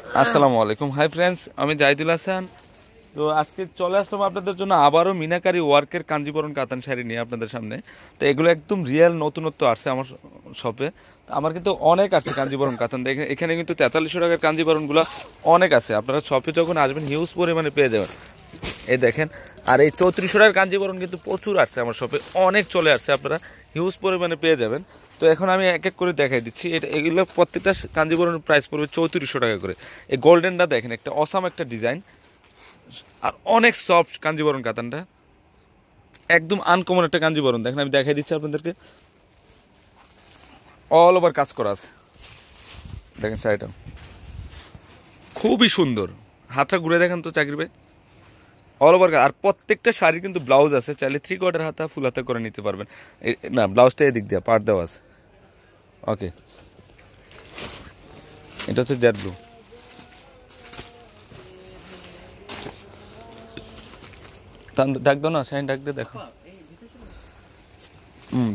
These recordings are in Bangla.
আসসালামু আলাইকুম। হাই ফ্রেন্ডস আমি জাহিদুল হাসান। তো আজকে চলে আসলাম আপনাদের জন্য আবারও মিনাকারি ওয়ার্কের কাঞ্জিবরণ কাতান শাড়ি নিয়ে আপনাদের সামনে। তো এগুলো একদম রিয়েল নতুনত্ব আসছে আমার শপে। আমার কিন্তু অনেক আসছে কাঞ্জিবরণ কাতান। এখানে কিন্তু তেতাল্লিশশো টাকার কাঞ্জিবরণগুলো অনেক আছে। আপনারা শপে যখন আসবেন হিউজ পরিমাণে পেয়ে যাবেন। এই দেখেন, আর এই চৌত্রিশশো টাকার কাঞ্জিবরণ কিন্তু প্রচুর আসছে আমার শপে অনেক চলে আসছে, আপনারা হিউজ পরিমাণে পেয়ে যাবেন। তো এখন আমি এক এক করে দেখাই দিচ্ছি, এটা এগুলো প্রত্যেকটা কাঞ্জিবরণের প্রাইস পড়বে চৌত্রিশশো টাকা করে। এই গোল্ডেনটা দেখেন, একটা অসাম একটা ডিজাইন আর অনেক সফট কাঞ্জিবরণ কাতানটা। একদম আনকমন একটা কাঞ্জিবরণ। দেখেন, আমি দেখাই দিচ্ছি আপনাদেরকে। অল ওভার কাজ করা আছে। দেখেন শাড়িটা। খুবই সুন্দর। হাতটা ঘুরে দেখেন তো, চাকরি ভাই। অল ওভার আর প্রত্যেকটা শাড়ির কিন্তু ব্লাউজ আছে, চাইলে থ্রি কোয়ার্টার হাতা ফুল হাতা করে নিতে পারবেন। না ব্লাউজটা এদিক দিয়ে পার্ট দেওয়া আছে। ওকে এটা হচ্ছে জেড ব্লু ডাক দাও না শাইন ডাক দিয়ে দেখো। হুম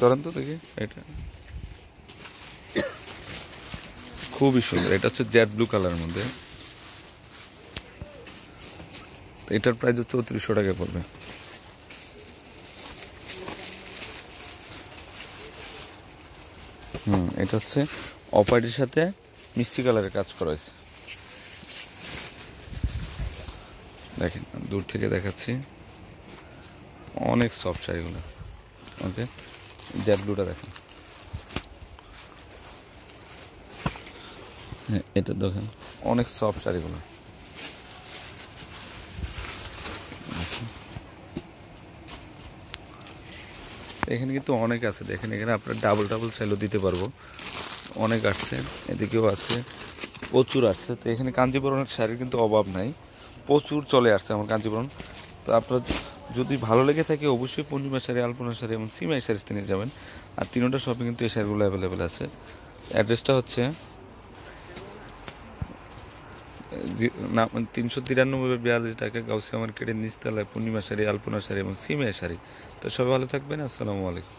ধরেন তো দেখি, এটা। খুবই সুন্দর, এটা হচ্ছে জেড ব্লু কালারের মধ্যে। তো এটার প্রাইস চৌত্রিশশো টাকা পড়বে। হুম, এটা হচ্ছে অপারেটির সাথে মিষ্টি কালারের কাজ করা হয়েছে। দেখেন, দূর থেকে দেখাচ্ছি। অনেক সফট শাড়িগুলো ওকে জেড ব্লুটা দেখেন। হ্যাঁ এটা দেখেন, অনেক সফট শাড়িগুলো এখানে কিন্তু অনেক আছে। দেখেন এখানে আপনার ডাবল ডাবল চাইলেও দিতে পারব। অনেক আসছে, এদিকেও আছে, প্রচুর আসছে। তো এখানে কাঞ্জিবরণের শাড়ির কিন্তু অভাব নাই, প্রচুর চলে আসছে আমার কাঞ্জিবরণ। তো আপনার যদি ভালো লেগে থাকে অবশ্যই পূর্ণিমা শাড়ি আলপনা শাড়ি এবং সিমাই শাড়ি তিনি যাবেন। আর তিনোটা শপিং কিন্তু এই শাড়িগুলো অ্যাভেলেবেল আছে। অ্যাড্রেসটা হচ্ছে তিনশো তিরানব্বই বিয়াল্লিশ টাকা গাউসিয়া মার্কেটের নিচতলায় পূর্ণিমা শাড়ি, আলপনা শাড়ি এবং সিমিয়া শাড়ি। তো সবাই ভালো থাকবেন, আসসালামু আলাইকুম।